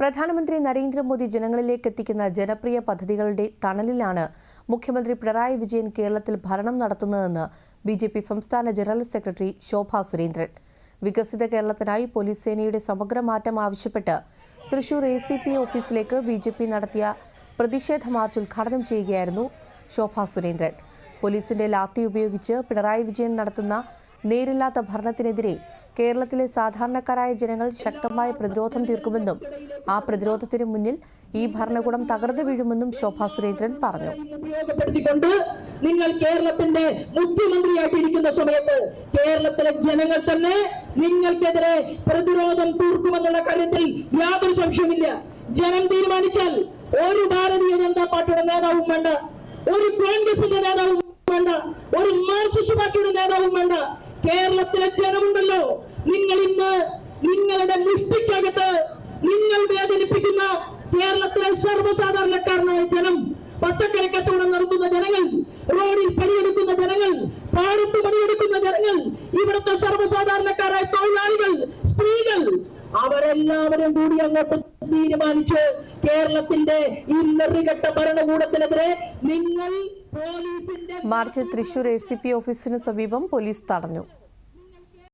പ്രധാനമന്ത്രി നരേന്ദ്രമോദി ജനങ്ങളിലേക്ക് എത്തിക്കുന്ന ജനപ്രിയ പദ്ധതികളുടെ തണലിലാണ് മുഖ്യമന്ത്രി പിണറായി വിജയൻ കേരളത്തിൽ ഭരണം നടത്തുന്നതെന്ന് ബി ജെ പി സംസ്ഥാന ജനറൽ സെക്രട്ടറി ശോഭ സുരേന്ദ്രൻ. വികസിത കേരളത്തിനായി പോലീസ് സേനയുടെ സമഗ്ര മാറ്റം ആവശ്യപ്പെട്ട് തൃശൂർ എ സി പി ഓഫീസിലേക്ക് ബി ജെ പി നടത്തിയ പ്രതിഷേധ മാർച്ച് ഉദ്ഘാടനം ചെയ്യുകയായിരുന്നു ശോഭ സുരേന്ദ്രൻ. പോലീസിന്റെ ലാത്തി ഉപയോഗിച്ച് പിണറായി വിജയൻ നടത്തുന്ന നേരില്ലാത്ത ഭരണത്തിനെതിരെ കേരളത്തിലെ സാധാരണക്കാരായ ജനങ്ങൾ ശക്തമായ പ്രതിരോധം തീർക്കുമെന്നും ആ പ്രതിരോധത്തിന് മുന്നിൽ ഈ ഭരണകൂടം തകർന്നു വീഴുമെന്നും ശോഭാ സുരേന്ദ്രൻ പറഞ്ഞു. നിങ്ങൾ കേരളത്തിന്റെ മുഖ്യമന്ത്രിയായിട്ടിരിക്കുന്ന സമയത്ത് കേരളത്തിലെ ജനങ്ങൾ തന്നെ നിങ്ങൾക്കെതിരെ പ്രതിരോധം തീർക്കുമെന്നുള്ള കാര്യത്തിൽ യാതൊരു സംശയമില്ല ജനം തീരുമാനിച്ചാൽ ഒരു ഭാരതീയ ജനതാ പാർട്ടിയുടെ നേതാവും വേണ്ട. ഒരു കോൺഗ്രസിന്റെ നേതാവും വേണ്ട ഒരു മാർക്സിസ്റ്റ് പാർട്ടിയുടെ വേണ്ട കേരളത്തിലെ ജനമുണ്ടല്ലോ. നിങ്ങൾ ഇന്ന് നിങ്ങളുടെ മുഷ്ടിക്കകത്ത് നിങ്ങൾ വേദനിപ്പിക്കുന്ന കേരളത്തിലെ സർവസാധാരണക്കാരനായ ജനം പച്ചക്കറി കച്ചവടം നടത്തുന്ന ജനങ്ങൾ റോഡിൽ പണിയെടുക്കുന്ന ജനങ്ങൾ പാടത്ത് പണിയെടുക്കുന്ന ജനങ്ങൾ ഇവിടുത്തെ സർവസാധാരണക്കാരായ സ്ത്രീകൾ അവരെല്ലാവരും കൂടി അങ്ങോട്ട് തീരുമാനിച്ച് കേരളത്തിന്റെ ഈ ഭരണകൂടത്തിനെതിരെ നിങ്ങൾ പോലീസിന്റെ march Thrissur A C P ഓഫീസിന് സമീപം പോലീസ് തടഞ്ഞു.